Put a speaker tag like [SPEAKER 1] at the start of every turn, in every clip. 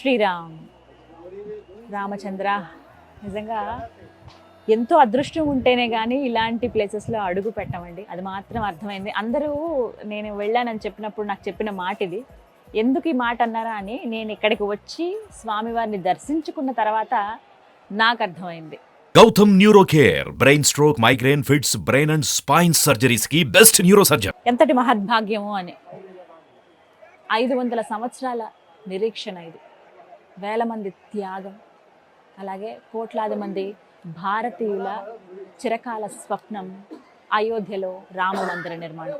[SPEAKER 1] శ్రీరామ్. రామచంద్ర నిజంగా ఎంతో అదృష్టం ఉంటేనే కానీ ఇలాంటి ప్లేసెస్లో అడుగు పెట్టమండి. అది మాత్రం అర్థమైంది. అందరూ నేను వెళ్ళానని చెప్పినప్పుడు నాకు చెప్పిన మాట ఇది ఎందుకు ఈ మాట అన్నారా? అని నేను ఇక్కడికి వచ్చి స్వామివారిని దర్శించుకున్న తర్వాత నాకు అర్థమైంది.
[SPEAKER 2] Gautam neuro care brain stroke migraine fits brain and spine సర్జరీస్కి best neuro surgeon
[SPEAKER 1] ఎంతటి మహద్భాగ్యము అని. ఐదు వందల సంవత్సరాల నిరీక్షణ ఇది. వేల మంది త్యాగం. అలాగే కోట్లాది మంది భారతీయుల చిరకాల స్వప్నం అయోధ్యలో రామ మందిర నిర్మాణం.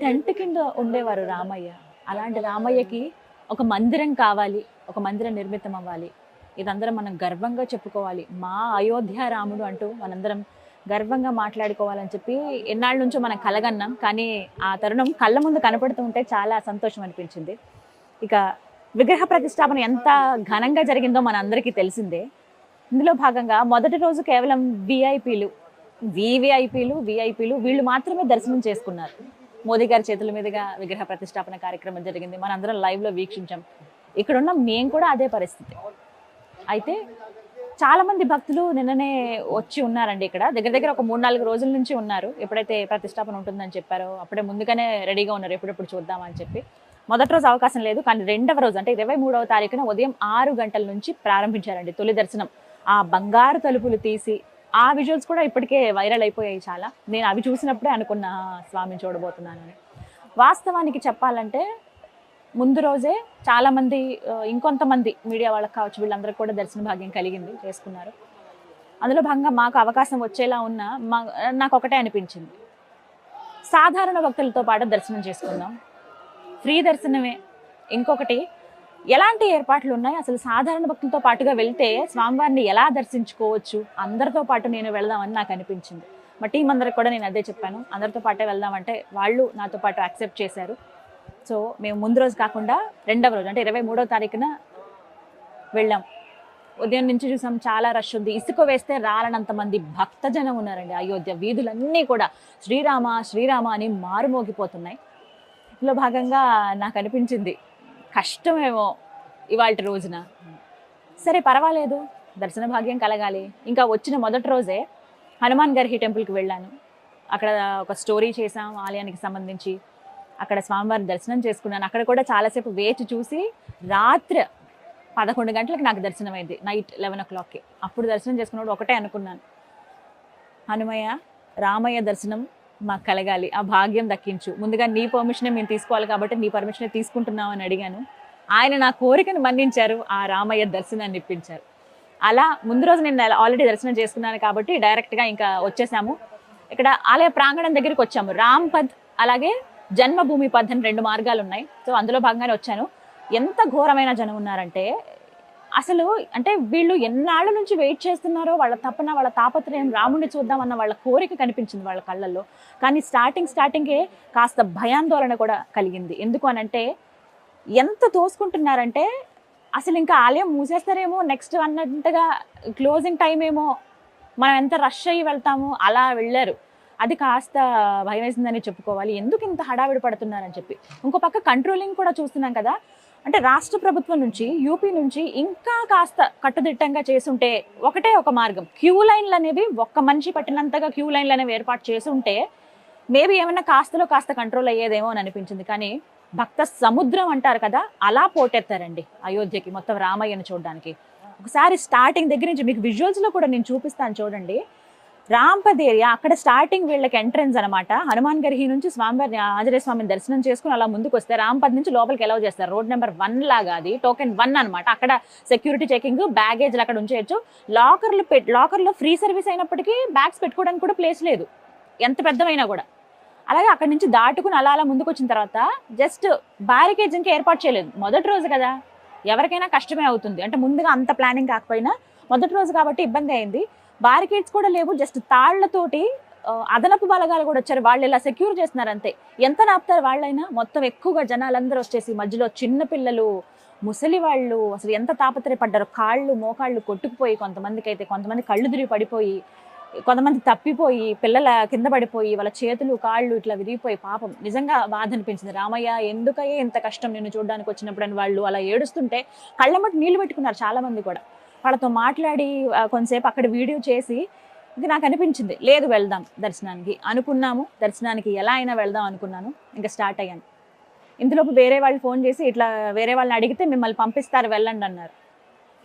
[SPEAKER 1] టెంట్ కింద ఉండేవారు రామయ్య. అలాంటి రామయ్యకి ఒక మందిరం కావాలి ఒక మందిరం నిర్మితం అవ్వాలి. ఇదందరం మనం గర్వంగా చెప్పుకోవాలి. మా అయోధ్య రాముడు అంటూ మనందరం గర్వంగా మాట్లాడుకోవాలని చెప్పి ఎన్నాళ్ళ నుంచో మనం కలగన్నాం. కానీ ఆ తరుణం కళ్ళ ముందు కనపడుతూ ఉంటే చాలా సంతోషం అనిపించింది. ఇక విగ్రహ ప్రతిష్టాపన ఎంత ఘనంగా జరిగిందో మన అందరికీ తెలిసిందే. ఇందులో భాగంగా మొదటి రోజు కేవలం విఐపీలు వివిఐపీలు విఐపీలు వీళ్ళు మాత్రమే దర్శనం చేసుకున్నారు. మోదీ గారి చేతుల మీదుగా విగ్రహ ప్రతిష్టాపన కార్యక్రమం జరిగింది. మనందరం లైవ్లో వీక్షించాం. ఇక్కడున్న మేము కూడా అదే పరిస్థితి. అయితే చాలామంది భక్తులు నిన్ననే వచ్చి ఉన్నారండి ఇక్కడ. దగ్గర దగ్గర ఒక మూడు నాలుగు రోజుల నుంచి ఉన్నారు. ఎప్పుడైతే ప్రతిష్టాపన ఉంటుందని చెప్పారో అప్పుడే ముందుగానే రెడీగా ఉన్నారు. ఎప్పుడెప్పుడు చూద్దామని చెప్పి. మొదటి రోజు అవకాశం లేదు కానీ రెండవ రోజు అంటే ఇరవై మూడవ తారీఖున ఉదయం ఆరు గంటల నుంచి ప్రారంభించారండి తొలి దర్శనం. ఆ బంగారు తలుపులు తీసి ఆ విజువల్స్ కూడా ఇప్పటికే వైరల్ అయిపోయాయి చాలా. నేను అవి చూసినప్పుడే అనుకున్న స్వామిని చూడబోతున్నానని. వాస్తవానికి చెప్పాలంటే ముందు రోజే చాలామంది ఇంకొంతమంది మీడియా వాళ్ళకి కావచ్చు వీళ్ళందరికీ కూడా దర్శన భాగ్యం కలిగింది చేసుకున్నారు. అందులో భాగంగా మాకు అవకాశం వచ్చేలా ఉన్న మా నాకు ఒకటే అనిపించింది. సాధారణ భక్తులతో పాటు దర్శనం చేసుకుందాం. ఫ్రీ దర్శనమే. ఇంకొకటి ఎలాంటి ఏర్పాట్లు ఉన్నాయి? అసలు సాధారణ భక్తులతో పాటుగా వెళ్తే స్వామివారిని ఎలా దర్శించుకోవచ్చు? అందరితో పాటు నేను వెళదామని నాకు అనిపించింది. మా టీం అందరికి కూడా నేను అదే చెప్పాను. అందరితో పాటే వెళ్దామంటే వాళ్ళు నాతో పాటు యాక్సెప్ట్ చేశారు. సో మేము ముందు రోజు కాకుండా రెండవ రోజు అంటే ఇరవై మూడో తారీఖున వెళ్ళాం. ఉదయం నుంచి చూసాం చాలా రష్ ఉంది. ఇసుక వేస్తే రాలనంత మంది భక్తజనం ఉన్నారండి. అయోధ్య వీధులన్నీ కూడా శ్రీరామ శ్రీరామ అని మారుమోగిపోతున్నాయి. లో భాగంగా నాకు అనిపించింది కష్టమేమో ఇవాళ రోజున. సరే పర్వాలేదు దర్శన భాగ్యం కలగాలి. ఇంకా వచ్చిన మొదటి రోజే హనుమాన్ గర్హి టెంపుల్కి వెళ్ళాను. అక్కడ ఒక స్టోరీ చేసాం ఆలయానికి సంబంధించి. అక్కడ స్వామివారి దర్శనం చేసుకున్నాను. అక్కడ కూడా చాలాసేపు వేచి చూసి రాత్రి పదకొండు గంటలకు నాకు దర్శనం అయింది నైట్ లెవెన్ ఓ క్లాక్కి. అప్పుడు దర్శనం చేసుకున్నప్పుడు ఒకటే అనుకున్నాను. హనుమయ్య రామయ్య దర్శనం మాకు కలగాలి ఆ భాగ్యం దక్కించు. ముందుగా నీ పర్మిషనే మేము తీసుకోవాలి కాబట్టి నీ పర్మిషనే తీసుకుంటున్నాం అని అడిగాను. ఆయన నా కోరికను మన్నించారు ఆ రామయ్య దర్శనాన్ని ఇప్పించారు అలా ముందు రోజు నేను ఆల్రెడీ దర్శనం చేసుకున్నాను కాబట్టి డైరెక్ట్గా ఇంకా వచ్చేసాము. ఇక్కడ ఆలయ ప్రాంగణం దగ్గరికి వచ్చాము. రామ్ పద్ అలాగే జన్మభూమి పద్ అని రెండు మార్గాలు ఉన్నాయి సో అందులో భాగంగానే వచ్చాను. ఎంత ఘోరమైన జనం ఉన్నారంటే అసలు అంటే వీళ్ళు ఎన్నాళ్ళ నుంచి వెయిట్ చేస్తున్నారో వాళ్ళ తపన వాళ్ళ తాపత్రయం రాముడిని చూద్దామన్న వాళ్ళ కోరిక కనిపించింది వాళ్ళ కళ్ళల్లో. కానీ స్టార్టింగ్ స్టార్టింగే కాస్త భయాందోళన కూడా కలిగింది. ఎందుకు అనంటే ఎంత తోసుకుంటున్నారంటే అసలు ఇంకా ఆలయం మూసేస్తారేమో నెక్స్ట్ అన్నట్టుగా క్లోజింగ్ టైం ఏమో మనం ఎంత రష్ అయ్యి వెళ్తాము అలా వెళ్ళారు. అది కాస్త భయం వేసిందని చెప్పుకోవాలి. ఎందుకు ఇంత హడావిడి పడుతున్నారని చెప్పి. ఇంకో పక్క కంట్రోలింగ్ కూడా చూస్తున్నాం కదా. అంటే రాష్ట్ర ప్రభుత్వం నుంచి యూపీ నుంచి ఇంకా కాస్త కట్టుదిట్టంగా చేసుంటే ఒకటే ఒక మార్గం. క్యూ లైన్లు అనేవి ఒక్క మనిషి పట్టినంతగా క్యూ లైన్లు అనేవి ఏర్పాటు చేసుంటే మేబీ ఏమైనా కాస్తలో కాస్త కంట్రోల్ అయ్యేదేమో అని అనిపించింది. కానీ భక్త సముద్రం అంటారు కదా అలా పోటెత్తారండి అయోధ్యకి మొత్తం రామయ్యను చూడడానికి. ఒకసారి స్టార్టింగ్ దగ్గర నుంచి మీకు విజువల్స్లో కూడా నేను చూపిస్తాను చూడండి. రాంపద్ ఏరియా అక్కడ స్టార్టింగ్ వీళ్ళకి ఎంట్రన్స్ అనమాట హనుమాన్ గర్హి నుంచి స్వామివారిని ఆంజనేయ స్వామిని దర్శనం చేసుకుని అలా ముందుకు వస్తే రాంపద్ నుంచి లోపలికి ఎలా చేస్తారు. రోడ్ నెంబర్ వన్ లాగా అది టోకెన్ వన్ అనమాట అక్కడ సెక్యూరిటీ చెకింగ్ బ్యాగేజ్లు అక్కడ ఉంచేయచ్చు. లాకర్లు పెట్ లాకర్లో ఫ్రీ సర్వీస్ అయినప్పటికీ బ్యాగ్స్ పెట్టుకోవడానికి కూడా ప్లేస్ లేదు. ఎంత పెద్దమైనా కూడా. అలాగే అక్కడి నుంచి దాటుకుని అలా అలా ముందుకు వచ్చిన తర్వాత జస్ట్ బ్యారికేజ్ ఇంకా ఏర్పాటు చేయలేదు. మొదటి రోజు కదా ఎవరికైనా కష్టమే అవుతుంది. అంటే ముందుగా అంత ప్లానింగ్ కాకపోయినా మొదటి రోజు కాబట్టి ఇబ్బంది అయింది. బారికేడ్స్ కూడా లేవు. జస్ట్ తాళ్ళతోటి అదనపు బలగాలు కూడా వచ్చారు. వాళ్ళు ఇలా సెక్యూర్ చేస్తున్నారు అంతే. ఎంత నాపుతారు వాళ్ళైనా? మొత్తం ఎక్కువగా జనాలందరూ వచ్చేసి మధ్యలో చిన్న పిల్లలు ముసలి వాళ్ళు అసలు ఎంత తాపత్రయపడ్డారు కాళ్ళు మోకాళ్ళు కొట్టుకుపోయి కొంతమందికి అయితే కొంతమంది కళ్ళు తిరిగి పడిపోయి కొంతమంది తప్పిపోయి పిల్లల కింద పడిపోయి వాళ్ళ చేతులు కాళ్ళు ఇట్లా విరిగిపోయి పాపం. నిజంగా బాధ అనిపించింది. రామయ్య ఎందుకయ్యే ఇంత కష్టం నిన్ను చూడడానికి వచ్చినప్పుడు అని వాళ్ళు అలా ఏడుస్తుంటే కళ్ళమ్మటి నీళ్ళు పెట్టుకున్నారు చాలా మంది కూడా. వాళ్ళతో మాట్లాడి కొంతసేపు అక్కడ వీడియో చేసి ఇది నాకు అనిపించింది. లేదు వెళ్దాం దర్శనానికి. అనుకున్నాము. దర్శనానికి ఎలా అయినా వెళ్దాం అనుకున్నాను. ఇంకా స్టార్ట్ అయ్యాను. ఇంతలోపు వేరే వాళ్ళు ఫోన్ చేసి ఇట్లా వేరే వాళ్ళని అడిగితే మిమ్మల్ని పంపిస్తారు వెళ్ళండి అన్నారు.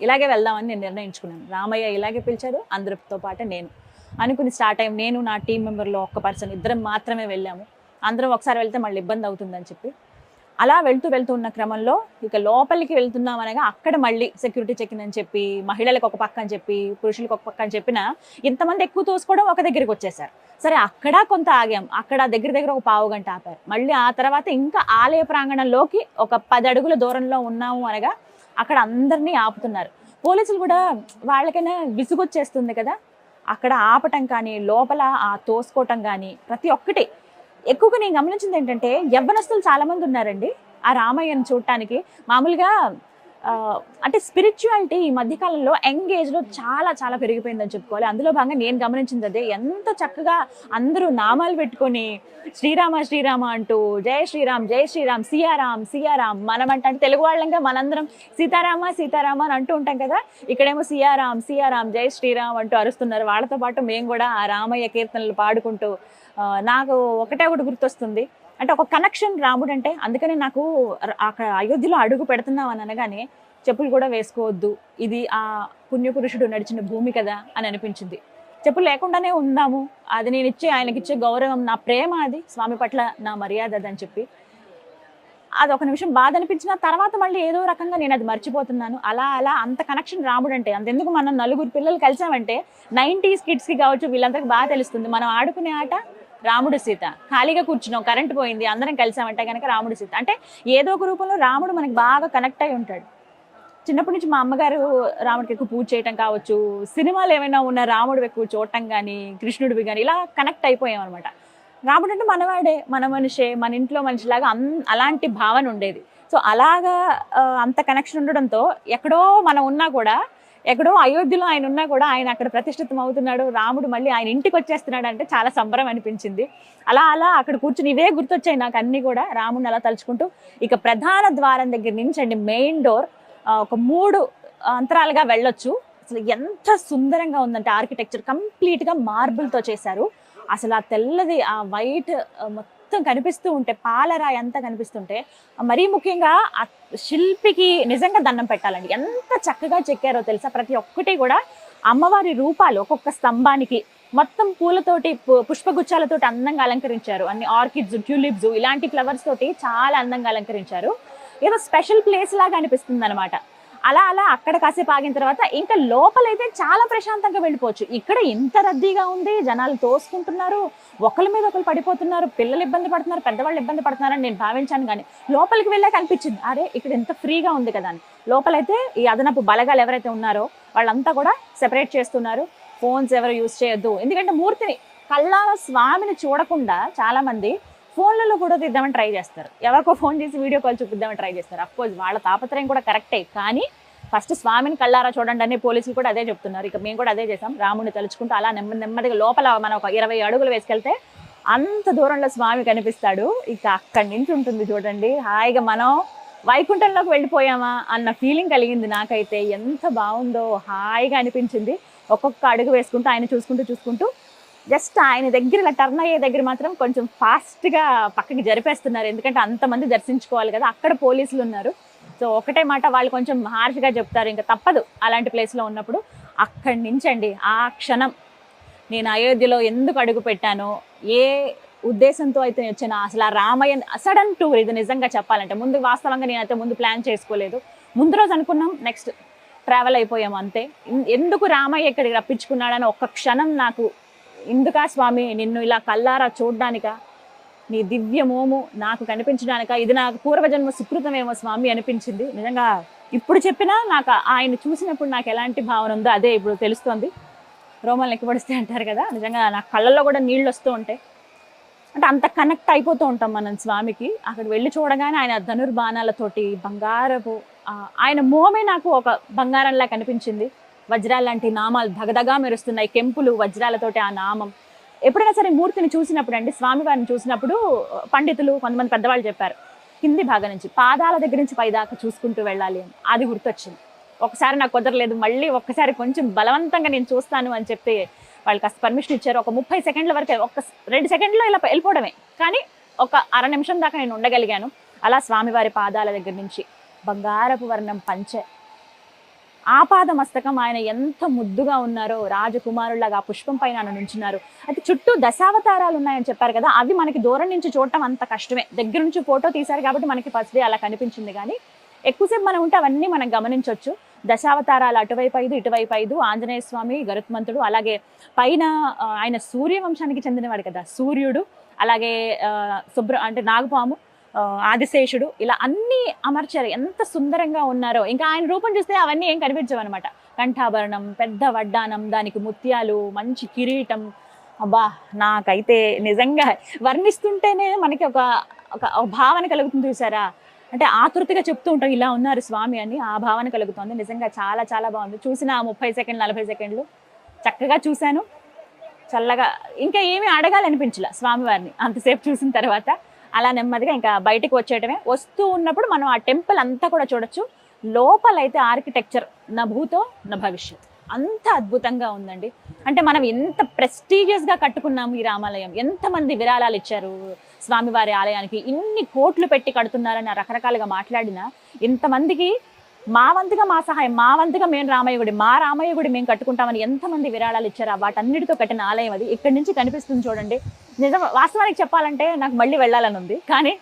[SPEAKER 1] ఇలాగే వెళ్దామని నేను నిర్ణయించుకున్నాను. రామయ్య ఇలాగే పిలిచారు. అందరితో పాటు నేను. అనుకుని స్టార్ట్ అయ్యాం. నేను నా టీం మెంబర్లో ఒక్క పర్సన్ ఇద్దరం మాత్రమే వెళ్ళాము. అందరం ఒకసారి వెళ్తే మళ్ళీ ఇబ్బంది అవుతుందని చెప్పి అలా వెళ్తూ వెళ్తూ ఉన్న క్రమంలో ఇక లోపలికి వెళ్తున్నాం అనగా అక్కడ మళ్ళీ సెక్యూరిటీ చెకింగ్ అని చెప్పి మహిళలకు ఒక పక్క అని చెప్పి పురుషులకు ఒక పక్క అని చెప్పిన ఇంతమంది ఎక్కువ తోసుకోవడం ఒక దగ్గరికి వచ్చేసారు సరే అక్కడ కొంత ఆగాం. అక్కడ దగ్గర దగ్గర ఒక పావు గంట ఆపారు. మళ్ళీ ఆ తర్వాత ఇంకా ఆలయ ప్రాంగణంలోకి ఒక పది అడుగుల దూరంలో ఉన్నాము అనగా అక్కడ అందరినీ ఆపుతున్నారు. పోలీసులు కూడా వాళ్ళకైనా విసుగొచ్చేస్తుంది కదా? అక్కడ ఆపటం కానీ లోపల ఆ తోసుకోవటం కానీ ప్రతి ఒక్కటి ఎక్కువగా నేను గమనించింది ఏంటంటే యవ్వనస్తులు చాలా మంది ఉన్నారండి. ఆ రామయ్యను చూడటానికి. మామూలుగా అంటే స్పిరిచువాలిటీ ఈ మధ్యకాలంలో యంగ్ ఏజ్లో చాలా చాలా పెరిగిపోయిందని చెప్పుకోవాలి. అందులో భాగంగా నేను గమనించింది అదే ఎంత చక్కగా అందరూ నామాలు పెట్టుకొని శ్రీరామ శ్రీరామ అంటూ జయ శ్రీరామ్ జయ శ్రీరామ్ సియారామ్ సియారామ్ మనం అంటే తెలుగు వాళ్ళంగా మనందరం సీతారామ సీతారామ అని అంటూ ఉంటాం కదా. ఇక్కడేమో సియారామ్ సియారాం జై శ్రీరామ్ అంటూ అరుస్తున్నారు. వాళ్ళతో పాటు మేము కూడా ఆ రామయ్య కీర్తనలు పాడుకుంటూ నాకు ఒకటే ఒకటి గుర్తొస్తుంది. అంటే ఒక కనెక్షన్ రాముడు అంటే నాకు అక్కడ అయోధ్యలో అడుగు పెడుతున్నాం అని అనగానే చెప్పులు కూడా వేసుకోవద్దు. ఇది ఆ పుణ్యపురుషుడు నడిచిన భూమి కదా అని అనిపించింది. చెప్పులు లేకుండానే ఉందాము. అది నేను ఇచ్చే ఆయనకి ఇచ్చే గౌరవం నా ప్రేమ అది. స్వామి పట్ల నా మర్యాద అది అని చెప్పి. అది ఒక నిమిషం బాధ అనిపించిన తర్వాత మళ్ళీ ఏదో రకంగా నేను అది మర్చిపోతున్నాను. అలా అలా అంత కనెక్షన్ రాముడు అంటే అంతెందుకు మనం నలుగురు పిల్లలు కలిసామంటే నైంటీస్ కిడ్స్కి కావచ్చు వీళ్ళందరికీ బాగా తెలుస్తుంది. మనం ఆడుకునే ఆట రాముడు సీత. ఖాళీగా కూర్చున్నాం కరెంట్ పోయింది అందరం కలిసామంటే కనుక రాముడు సీత. అంటే ఏదో ఒక రూపంలో రాముడు మనకి బాగా కనెక్ట్ అయి ఉంటాడు. చిన్నప్పటి నుంచి మా అమ్మగారు రాముడికి ఎక్కువ పూజ చేయటం కావచ్చు సినిమాలు ఏమైనా ఉన్న రాముడు ఎక్కువ చూడటం కానీ కృష్ణుడివి కానీ ఇలా కనెక్ట్ అయిపోయాం అనమాట రాముడు అంటే మనవాడే మన మనిషే మన ఇంట్లో మనిషిలాగా అన్ అలాంటి భావన ఉండేది. సో అలాగా అంత కనెక్షన్ ఉండడంతో ఎక్కడో మనం ఉన్నా కూడా ఎక్కడో అయోధ్యలో ఆయన ఉన్నా కూడా ఆయన అక్కడ ప్రతిష్ఠితం అవుతున్నాడు రాముడు మళ్ళీ ఆయన ఇంటికి వచ్చేస్తున్నాడు అంటే చాలా సంబరం అనిపించింది. అలా అలా అక్కడ కూర్చుని ఇవే గుర్తొచ్చాయి నాకు అన్ని కూడా రాముడిని అలా తలుచుకుంటూ. ఇక ప్రధాన ద్వారం దగ్గర నుంచి అండి మెయిన్ డోర్ ఒక మూడు అంతరాలుగా వెళ్ళొచ్చు. అసలు ఎంత సుందరంగా ఉందంటే ఆర్కిటెక్చర్ కంప్లీట్గా మార్బుల్తో చేశారు. అసలు ఆ తెల్లది ఆ వైట్ మొత్తం మొత్తం కనిపిస్తూ ఉంటే పాలరాయి అంతా కనిపిస్తుంటే మరీ ముఖ్యంగా ఆ శిల్పికి నిజంగా దండం పెట్టాలండి. ఎంత చక్కగా చెక్కారో తెలుసా? ప్రతి ఒక్కటి కూడా అమ్మవారి రూపాలు ఒక్కొక్క స్తంభానికి మొత్తం పూలతోటి పు- పుష్పగుచ్చాలతోటి అందంగా అలంకరించారు. అన్ని ఆర్కిడ్స్ ట్యూలిప్స్ ఇలాంటి ఫ్లవర్స్ తోటి చాలా అందంగా అలంకరించారు. ఏదో స్పెషల్ ప్లేస్ లాగా అనిపిస్తుంది అనమాట అలా అలా అక్కడ కాసేపు ఆగిన తర్వాత ఇంకా లోపలైతే చాలా ప్రశాంతంగా వెళ్ళిపోవచ్చు. ఇక్కడ ఇంత రద్దీగా ఉంది జనాలు తోసుకుంటున్నారు ఒకరి మీద ఒకరు పడిపోతున్నారు పిల్లలు ఇబ్బంది పడుతున్నారు పెద్దవాళ్ళు ఇబ్బంది పడుతున్నారని నేను భావించాను కానీ లోపలికి వెళ్ళాక అనిపించింది అరే ఇక్కడ ఎంత ఫ్రీగా ఉంది కదా అని. లోపలైతే ఈ అదనపు బలగాలు ఎవరైతే ఉన్నారో వాళ్ళంతా కూడా సెపరేట్ చేస్తున్నారు. ఫోన్స్ ఎవరు యూజ్ చేయొద్దు. ఎందుకంటే మూర్తిని కళ్ళాల స్వామిని చూడకుండా చాలామంది ఫోన్లలో కూడా తీద్దామని ట్రై చేస్తారు. ఎవరికో ఫోన్ చేసి వీడియో కాల్ చూపిద్దామని ట్రై చేస్తారు. అఫ్కోర్స్ వాళ్ళ తాపత్రయం కూడా కరెక్టే కానీ ఫస్ట్ స్వామిని కళ్ళారా చూడండి అని పోలీసులు కూడా అదే చెప్తున్నారు. ఇక మేము కూడా అదే చేసాం. రాముడిని తలుచుకుంటూ అలా నెమ్మది నెమ్మదిగా లోపల మనం ఒక ఇరవై అడుగులు వేసుకెళ్తే అంత దూరంలో స్వామి కనిపిస్తాడు. ఇక అక్కడి నుంచి ఉంటుంది చూడండి. హాయిగా మనం వైకుంఠంలోకి వెళ్ళిపోయామా అన్న ఫీలింగ్ కలిగింది నాకైతే. ఎంత బాగుందో హాయిగా అనిపించింది. ఒక్కొక్క అడుగు వేసుకుంటూ ఆయన చూసుకుంటూ చూసుకుంటూ జస్ట్ ఆయన దగ్గర ఇలా టర్న్ అయ్యే దగ్గర మాత్రం కొంచెం ఫాస్ట్గా పక్కకి జరిపేస్తున్నారు. ఎందుకంటే అంతమంది దర్శించుకోవాలి కదా అక్కడ పోలీసులు ఉన్నారు. సో ఒకటే మాట వాళ్ళు కొంచెం హార్ష్గా చెప్తారు. ఇంకా తప్పదు అలాంటి ప్లేస్లో ఉన్నప్పుడు. అక్కడి నుంచండి ఆ క్షణం. నేను అయోధ్యలో ఎందుకు అడుగు పెట్టానో ఏ ఉద్దేశంతో అయితే వచ్చిన వచ్చాను అసలు ఆ రామయ్య సడన్ టూర్ ఇది నిజంగా చెప్పాలంటే ముందు వాస్తవంగా నేనైతే ముందు ప్లాన్ చేసుకోలేదు. ముందు రోజు అనుకున్నాం నెక్స్ట్ ట్రావెల్ అయిపోయాం అంతే. ఎందుకు రామయ్య ఇక్కడికి రప్పించుకున్నాడని ఒక్క క్షణం నాకు ఇందుకా స్వామి? నిన్ను ఇలా కల్లారా చూడ్డానిక? నీ దివ్యమోము నాకు కనిపించడానిక? ఇది నాకు పూర్వజన్మ సుకృతమేమో స్వామి అనిపించింది. నిజంగా ఇప్పుడు చెప్పినా నాకు ఆయన చూసినప్పుడు నాకు ఎలాంటి భావన ఉందో అదే ఇప్పుడు తెలుస్తోంది. రోమాలు ఎక్కబడిస్తే అంటారు కదా నిజంగా నా కళ్ళల్లో కూడా నీళ్ళు వస్తూ ఉంటాయి. అంటే అంత కనెక్ట్ అయిపోతూ ఉంటాం మనం స్వామికి. అక్కడ వెళ్ళి చూడగానే ఆయన ధనుర్బాణాలతోటి బంగారపు ఆయన మోమే నాకు ఒక బంగారంలా కనిపించింది. వజ్రాల లాంటి నామాలు ధగధగా మెరుస్తున్నాయి. కెంపులు వజ్రాలతోటి ఆ నామం. ఎప్పుడైనా సరే మూర్తిని చూసినప్పుడు అండి స్వామివారిని చూసినప్పుడు పండితులు కొంతమంది పెద్దవాళ్ళు చెప్పారు కింది భాగం నుంచి పాదాల దగ్గర నుంచి పైదాకా చూసుకుంటూ వెళ్ళాలి అని. అది గుర్తొచ్చింది. ఒకసారి నాకు కుదరలేదు మళ్ళీ ఒక్కసారి కొంచెం బలవంతంగా నేను చూస్తాను అని చెప్పి వాళ్ళు కాస్త పర్మిషన్ ఇచ్చారు. ఒక ముప్పై సెకండ్ల వరకు ఒక రెండు సెకండ్లో ఇలా వెళ్ళిపోవడమే. కానీ ఒక అర నిమిషం దాకా నేను ఉండగలిగాను. అలా స్వామివారి పాదాల దగ్గర నుంచి బంగారపు వర్ణం పంచె ఆపాద మస్తకం ఆయన ఎంత ముద్దుగా ఉన్నారో రాజకుమారులాగా ఆ పుష్పం పైన ఆయన నుంచున్నారు. అయితే చుట్టూ దశావతారాలు ఉన్నాయని చెప్పారు కదా అవి మనకి దూరం నుంచి చూడటం అంత కష్టమే. దగ్గర నుంచి ఫోటో తీశారు కాబట్టి మనకి ఫస్ట్ డే అలా కనిపించింది. కానీ ఎక్కువసేపు మనం ఉంటే అవన్నీ మనం గమనించవచ్చు దశావతారాలు అటువైపు ఐదు ఇటువైపు ఐదు ఆంజనేయ స్వామి గరుత్మంతుడు అలాగే పైన ఆయన సూర్యవంశానికి చెందినవాడు కదా సూర్యుడు అలాగే శుభ్ర అంటే నాగపాము ఆదిశేషుడు ఇలా అన్నీ అమర్చారు. ఎంత సుందరంగా ఉన్నారో. ఇంకా ఆయన రూపం చూస్తే అవన్నీ ఏం కనిపించవు అనమాట కంఠాభరణం పెద్ద వడ్డానం దానికి ముత్యాలు మంచి కిరీటం. అబ్బా నాకైతే నిజంగా వర్ణిస్తుంటేనే మనకి ఒక ఒక భావన కలుగుతుంది చూసారా? అంటే ఆతృతగా చెప్తూ ఉంటాం ఇలా ఉన్నారు స్వామి అని ఆ భావన కలుగుతుంది. నిజంగా చాలా చాలా బాగుంది. చూసిన ముప్పై సెకండ్లు నలభై సెకండ్లు చక్కగా చూశాను. చల్లగా ఇంకా ఏమీ అడగాలనిపించలే స్వామివారిని. అంతసేపు చూసిన తర్వాత అలా నెమ్మదిగా ఇంకా బయటకు వచ్చేయటమే. వస్తూ ఉన్నప్పుడు మనం ఆ టెంపుల్ అంతా కూడా చూడొచ్చు. లోపలైతే ఆర్కిటెక్చర్ నా భూతో నా భవిష్యత్. అంత అద్భుతంగా ఉందండి. అంటే మనం ఎంత ప్రెస్టీజియస్గా కట్టుకున్నాము ఈ రామాలయం. ఎంతమంది విరాళాలు ఇచ్చారు స్వామివారి ఆలయానికి. ఇన్ని కోట్లు పెట్టి కడుతున్నారని రకరకాలుగా మాట్లాడినా ఇంతమందికి మా వంతుగా మా సహాయం మా వంతుగా మేము రామయ్య గుడి మా రామయ్య గుడి మేము కట్టుకుంటామని ఎంతమంది విరాళాలు ఇచ్చారు వాటన్నిటితో కట్టిన ఆలయం అది. ఇక్కడి నుంచి కనిపిస్తుంది చూడండి. నిజం వాస్తవానికి చెప్పాలంటే నాకు మళ్ళీ వెళ్ళాలని ఉంది. కానీ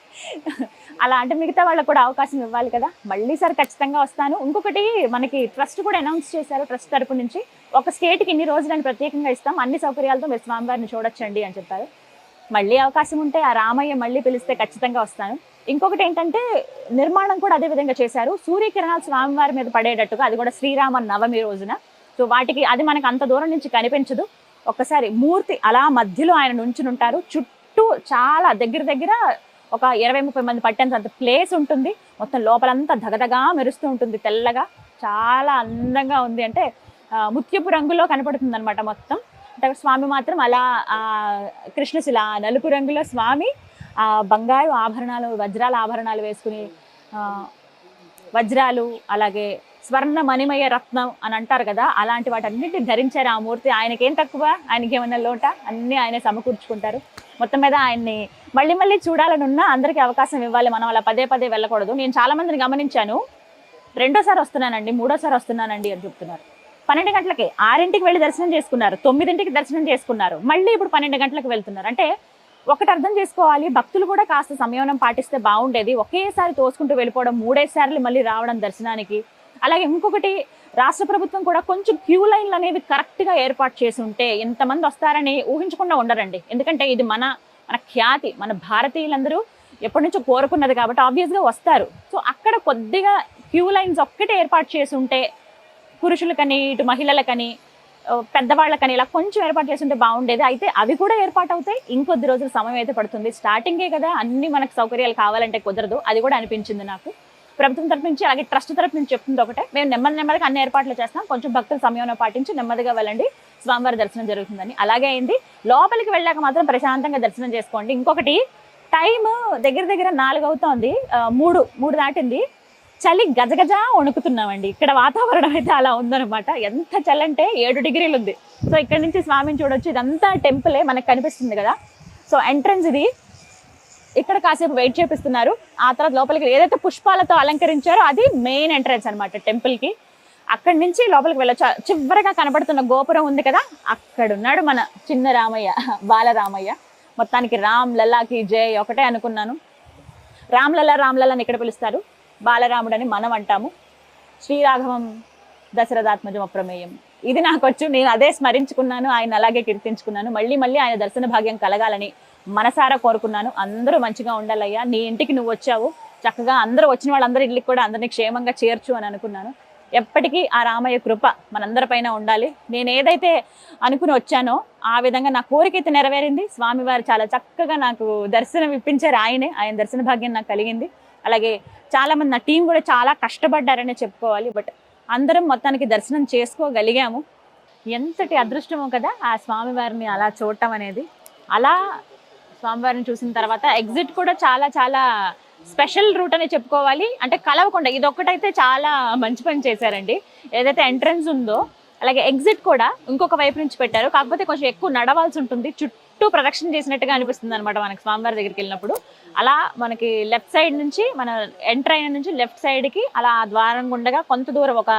[SPEAKER 1] అలా అంటే మిగతా వాళ్ళకు కూడా అవకాశం ఇవ్వాలి కదా. మళ్ళీ సార్ ఖచ్చితంగా వస్తాను. ఇంకొకటి మనకి ట్రస్ట్ కూడా అనౌన్స్ చేశారు ట్రస్ట్ తరపు నుంచి. ఒక స్టేట్కి ఇన్ని రోజులని ప్రత్యేకంగా ఇస్తాం. అన్ని సౌకర్యాలతో మీరు స్వామివారిని చూడొచ్చండి అని చెప్పారు. మళ్ళీ అవకాశం ఉంటే ఆ రామయ్య మళ్ళీ పిలిస్తే ఖచ్చితంగా వస్తాను. ఇంకొకటి ఏంటంటే నిర్మాణం కూడా అదే విధంగా చేశారు. సూర్యకిరణాలు స్వామివారి మీద పడేటట్టుగా అది కూడా శ్రీరామ నవమి రోజున. సో వాటికి అది మనకు అంత దూరం నుంచి కనిపించదు. ఒక్కసారి మూర్తి అలా మధ్యలో ఆయన నుంచుని ఉంటారు. చుట్టూ చాలా దగ్గర దగ్గర ఒక ఇరవై ముప్పై మంది పట్టేంత ప్లేస్ ఉంటుంది. మొత్తం లోపలంతా దగదగా మెరుస్తూ ఉంటుంది తెల్లగా. చాలా అందంగా ఉంది. అంటే ముత్యపు రంగులో కనపడుతుంది అనమాట మొత్తం. అంటే స్వామి మాత్రం అలా కృష్ణశిల నలుపు రంగులో స్వామి ఆ బంగారు ఆభరణాలు వజ్రాల ఆభరణాలు వేసుకుని వజ్రాలు అలాగే స్వర్ణ మణిమయ రత్నం అని అంటారు కదా అలాంటి వాటన్నిటిని ధరించారు ఆ మూర్తి. ఆయనకేం తక్కువ? ఆయనకి ఏమన్నా లోట? అన్నీ ఆయన సమకూర్చుకుంటారు. మొత్తం మీద ఆయన్ని మళ్ళీ మళ్ళీ చూడాలనున్నా అందరికీ అవకాశం ఇవ్వాలి. మనం అలా పదే పదే వెళ్ళకూడదు. నేను చాలా మందిని గమనించాను. రెండోసారి వస్తున్నానండి మూడోసారి వస్తున్నానండి అని చెప్తున్నారు. పన్నెండు గంటలకి ఆరింటికి వెళ్ళి దర్శనం చేసుకున్నారు తొమ్మిదింటికి దర్శనం చేసుకున్నారు. మళ్ళీ ఇప్పుడు పన్నెండు గంటలకు వెళ్తున్నారు. అంటే ఒకటి అర్థం చేసుకోవాలి. భక్తులు కూడా కాస్త సంయమనం పాటిస్తే బాగుండేది. ఒకేసారి తోసుకుంటూ వెళ్ళిపోవడం మూడేసార్లు మళ్ళీ రావడం దర్శనానికి. అలాగే ఇంకొకటి రాష్ట్ర ప్రభుత్వం కూడా కొంచెం క్యూ లైన్లు అనేవి కరెక్ట్గా ఏర్పాటు చేసి ఉంటే ఎంతమంది వస్తారని ఊహించకుండా ఉండరండి. ఎందుకంటే ఇది మన మన ఖ్యాతి మన భారతీయులందరూ ఎప్పటి నుంచో కోరుకున్నది కాబట్టి ఆబ్వియస్గా వస్తారు. సో అక్కడ కొద్దిగా క్యూ లైన్స్ ఒక్కటే ఏర్పాటు చేసి ఉంటే పురుషులకని ఇటు మహిళలకని పెద్దవాళ్ళకని ఇలా కొంచెం ఏర్పాటు చేస్తుంటే బాగుండేది. అయితే అవి కూడా ఏర్పాటు అవుతాయి ఇంకొద్ది రోజులు సమయం అయితే పడుతుంది. స్టార్టింగే కదా అన్ని మనకు సౌకర్యాలు కావాలంటే కుదరదు. అది కూడా అనిపించింది నాకు. ప్రభుత్వం తరపు నుంచి అలాగే ట్రస్ట్ తరపు నుంచి చెప్తుంది ఒకటే. మేము నెమ్మది నెమ్మదిగా అన్ని ఏర్పాట్లు చేస్తాం. కొంచెం భక్తుల సమయం పాటించి నెమ్మదిగా వెళ్ళండి. స్వామివారి దర్శనం జరుగుతుందని. అలాగే అయింది. లోపలికి వెళ్ళాక మాత్రం ప్రశాంతంగా దర్శనం చేసుకోండి. ఇంకొకటి టైం దగ్గర దగ్గర నాలుగు అవుతోంది మూడు మూడు దాటింది. చలి గజగజ వణుకుతున్నామండి. ఇక్కడ వాతావరణం అయితే అలా ఉందన్నమాట. ఎంత చలి అంటే ఏడు డిగ్రీలు ఉంది. సో ఇక్కడ నుంచి స్వామిని చూడొచ్చు. ఇదంతా టెంపులే మనకు కనిపిస్తుంది కదా. సో ఎంట్రన్స్ ఇది. ఇక్కడ కాసేపు వెయిట్ చేపిస్తున్నారు. ఆ తర్వాత లోపలికి ఏదైతే పుష్పాలతో అలంకరించారో అది మెయిన్ ఎంట్రన్స్ అనమాట టెంపుల్కి. అక్కడి నుంచి లోపలికి వెళ్ళొచ్చు. చివరగా కనబడుతున్న గోపురం ఉంది కదా అక్కడున్నాడు మన చిన్న రామయ్య బాలరామయ్య. మొత్తానికి రామ్ లల్లాకి జై ఒకటే అనుకున్నాను. రామ్లల్ల రామ్లల్ల అని ఇక్కడ పిలుస్తారు? బాలరాముడని మనం అంటాము. శ్రీరాఘవం దశరథాత్మజం అప్రమేయం. ఇది నాకొచ్చు నేను అదే స్మరించుకున్నాను ఆయన అలాగే కీర్తించుకున్నాను మళ్ళీ మళ్ళీ ఆయన దర్శన భాగ్యం కలగాలని మనసారా కోరుకున్నాను. అందరూ మంచిగా ఉండాలయ్యా నీ ఇంటికి నువ్వు వచ్చావు. చక్కగా అందరూ వచ్చిన వాళ్ళందరి ఇళ్ళకి కూడా అందరినీ క్షేమంగా చేర్చు అని అనుకున్నాను. ఎప్పటికీ ఆ రామయ్య కృప మనందరిపైన ఉండాలి. నేను ఏదైతే అనుకుని వచ్చానో ఆ విధంగా నా కోరిక అయితే నెరవేరింది. స్వామివారు చాలా చక్కగా నాకు దర్శనం ఇప్పించారు ఆయనే. ఆయన దర్శన భాగ్యం నాకు కలిగింది. అలాగే చాలా మంది నా టీం కూడా చాలా కష్టపడ్డారనే చెప్పుకోవాలి బట్ అందరం మొత్తానికి దర్శనం చేసుకోగలిగాము. ఎంతటి అదృష్టమో కదా ఆ స్వామివారిని అలా చూడటం అనేది. అలా స్వామివారిని చూసిన తర్వాత ఎగ్జిట్ కూడా చాలా చాలా స్పెషల్ రూట్ అని చెప్పుకోవాలి. అంటే కలవకుండా ఇదొక్కటైతే చాలా మంచి పని చేశారండి. ఏదైతే ఎంట్రన్స్ ఉందో అలాగే ఎగ్జిట్ కూడా ఇంకొక వైపు నుంచి పెట్టారు. కాకపోతే కొంచెం ఎక్కువ నడవాల్సి ఉంటుంది. చుట్టూ చుట్టూ ప్రదక్షిణ చేసినట్టుగా అనిపిస్తుంది అనమాట మనకి స్వామివారి దగ్గరికి వెళ్ళినప్పుడు. అలా మనకి లెఫ్ట్ సైడ్ నుంచి మన ఎంటర్ అయిన నుంచి లెఫ్ట్ సైడ్కి అలా ఆ ద్వారం గుండగా కొంత దూరం ఒక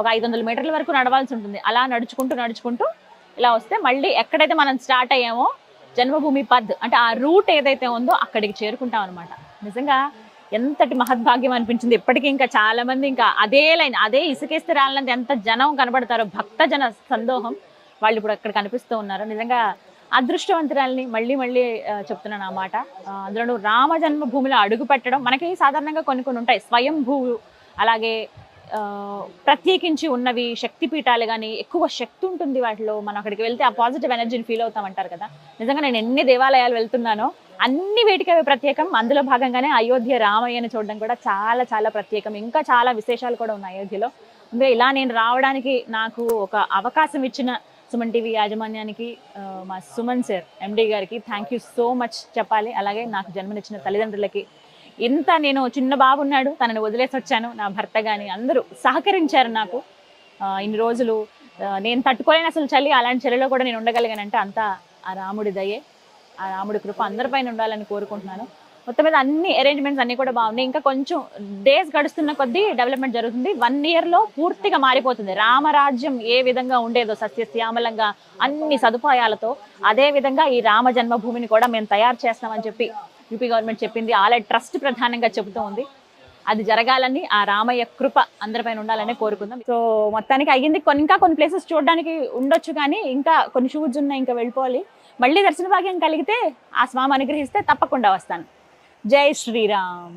[SPEAKER 1] ఒక ఐదు వందల మీటర్ల వరకు నడవాల్సి ఉంటుంది. అలా నడుచుకుంటూ నడుచుకుంటూ ఇలా వస్తే మళ్ళీ ఎక్కడైతే మనం స్టార్ట్ అయ్యామో జన్మభూమి పద్ అంటే ఆ రూట్ ఏదైతే ఉందో అక్కడికి చేరుకుంటాం అనమాట నిజంగా ఎంతటి మహద్భాగ్యం అనిపించింది. ఇప్పటికీ ఇంకా చాలా మంది ఇంకా అదే లైన్ అదే ఇసుకేస్తే రాలంటే ఎంత జనం కనబడతారో భక్త జన సందోహం వాళ్ళు ఇప్పుడు అక్కడ కనిపిస్తూ ఉన్నారు. నిజంగా అదృష్టవంతురాల్ని మళ్ళీ మళ్ళీ చెప్తున్నాను ఆ మాట. అందులోనూ రామ జన్మభూమిలో అడుగు పెట్టడం మనకి సాధారణంగా కొన్ని కొన్ని ఉంటాయి. స్వయంభూ అలాగే ప్రత్యేకించి ఉన్నవి శక్తి పీఠాలు కానీ ఎక్కువ శక్తి ఉంటుంది వాటిలో. మనం అక్కడికి వెళ్తే ఆ పాజిటివ్ ఎనర్జీని ఫీల్ అవుతాం అంటారు కదా. నిజంగా నేను ఎన్ని దేవాలయాలు వెళ్తున్నానో అన్ని వేటికి అవి ప్రత్యేకం. అందులో భాగంగానే అయోధ్య రామయ్యను చూడడం కూడా చాలా చాలా ప్రత్యేకం. ఇంకా చాలా విశేషాలు కూడా ఉన్నాయి అయోధ్యలో. ఇలా నేను రావడానికి నాకు ఒక అవకాశం ఇచ్చిన సుమన్ టీవీ యాజమాన్యానికి మా సుమన్ సార్ ఎండి గారికి థ్యాంక్ యూ సో మచ్ చెప్పాలి. అలాగే నాకు జన్మనిచ్చిన తల్లిదండ్రులకి ఇంత నేను చిన్న బాబు ఉన్నాడు తనని వదిలేసి వచ్చాను. నా భర్త కానీ అందరూ సహకరించారు నాకు. ఇన్ని రోజులు నేను తట్టుకోలేని అసలు చలి అలాంటి చలిలో కూడా నేను ఉండగలిగానంటే అంతా ఆ రాముడి దయే. ఆ రాముడి కృప అందరిపైన ఉండాలని కోరుకుంటున్నాను. మొత్తం మీద అన్ని అరేంజ్మెంట్స్ అన్ని కూడా బాగున్నాయి. ఇంకా కొంచెం డేస్ గడుస్తున్న కొద్దీ డెవలప్మెంట్ జరుగుతుంది. వన్ ఇయర్లో పూర్తిగా మారిపోతుంది. రామరాజ్యం ఏ విధంగా ఉండేదో సస్యశ్యామలంగా అన్ని సదుపాయాలతో అదే విధంగా ఈ రామ జన్మభూమిని కూడా మేము తయారు చేస్తామని చెప్పి యూపీ గవర్నమెంట్ చెప్పింది. ఆలయ ట్రస్ట్ ప్రధానంగా చెబుతూ ఉంది. అది జరగాలని ఆ రామయ్య కృప అందరిపైన ఉండాలని కోరుకుందాం. సో మొత్తానికి అయ్యింది. కొన్ని ఇంకా కొన్ని ప్లేసెస్ చూడడానికి ఉండొచ్చు కానీ ఇంకా కొన్ని షూజ్ ఉన్నాయి ఇంకా వెళ్ళిపోవాలి. మళ్ళీ దర్శన భాగ్యం కలిగితే ఆ స్వామి అనుగ్రహిస్తే తప్పకుండా వస్తాను. జై శ్రీరామ్